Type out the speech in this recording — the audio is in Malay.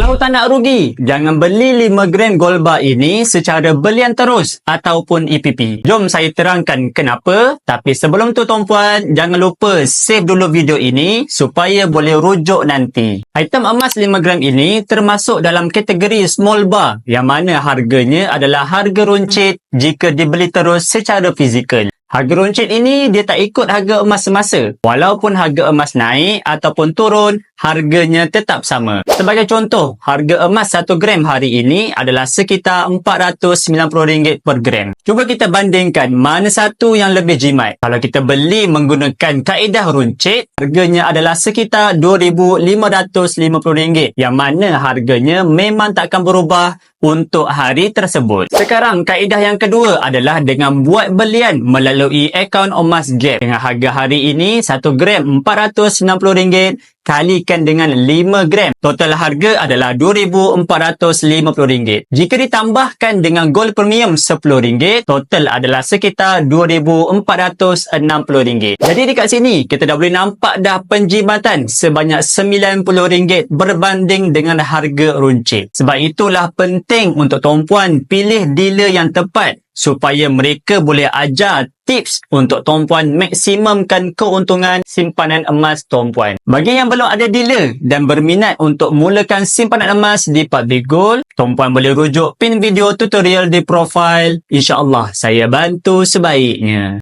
Kalau tak nak rugi, jangan beli 5 gram gold bar ini secara belian terus ataupun EPP. Jom saya terangkan kenapa. Tapi sebelum tu tuan-puan, jangan lupa save dulu video ini supaya boleh rujuk nanti. Item emas 5 gram ini termasuk dalam kategori small bar yang mana harganya adalah harga runcit jika dibeli terus secara fizikal. Harga runcit ini dia tak ikut harga emas semasa. Walaupun harga emas naik ataupun turun, harganya tetap sama. Sebagai contoh, harga emas 1 gram hari ini adalah sekitar RM490 per gram. Cuba kita bandingkan mana satu yang lebih jimat. Kalau kita beli menggunakan kaedah runcit, harganya adalah sekitar RM2,550 yang mana harganya memang takkan berubah untuk hari tersebut. Sekarang kaedah yang kedua adalah dengan buat belian melalui akaun emas Gap. Dengan harga hari ini 1 gram RM490 kalikan dengan 5 gram. Total harga adalah RM2,450. Jika ditambahkan dengan gold premium RM10, total adalah sekitar RM2,460. Jadi dekat sini, kita dah boleh nampak dah penjimatan sebanyak RM90 berbanding dengan harga runcit. Sebab itulah penting untuk tuan-puan pilih dealer yang tepat supaya mereka boleh ajar tips untuk tuan-puan maksimumkan keuntungan simpanan emas tuan-puan. Bagi yang belum ada dealer dan berminat untuk mulakan simpanan emas di Public Gold, tuan-puan boleh rujuk pin video tutorial di profile. InsyaAllah saya bantu sebaiknya.